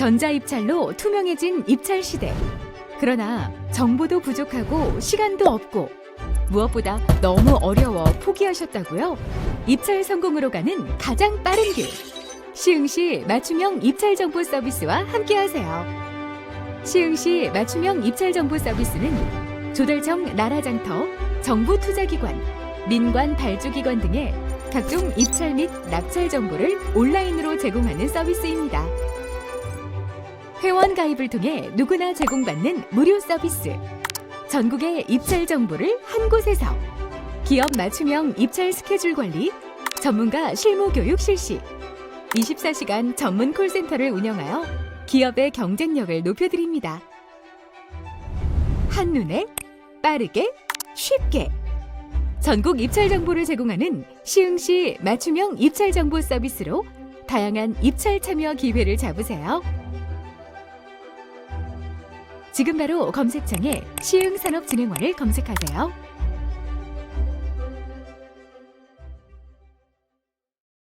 전자입찰로 투명해진 입찰 시대. 그러나 정보도 부족하고 시간도 없고 무엇보다 너무 어려워 포기하셨다고요? 입찰 성공으로 가는 가장 빠른 길. 시흥시 맞춤형 입찰 정보 서비스와 함께하세요. 시흥시 맞춤형 입찰 정보 서비스는 조달청 나라장터, 정부 투자기관, 민관 발주기관 등의 각종 입찰 및 납찰 정보를 온라인으로 제공하는 서비스입니다. 회원 가입을 통해 누구나 제공받는 무료 서비스. 전국의 입찰 정보를 한 곳에서 기업 맞춤형 입찰 스케줄 관리, 전문가 실무 교육 실시, 24시간 전문 콜센터를 운영하여 기업의 경쟁력을 높여드립니다. 한눈에 빠르게 쉽게 전국 입찰 정보를 제공하는 시흥시 맞춤형 입찰 정보 서비스로 다양한 입찰 참여 기회를 잡으세요. 지금 바로 검색창에 시흥산업진흥원을 검색하세요.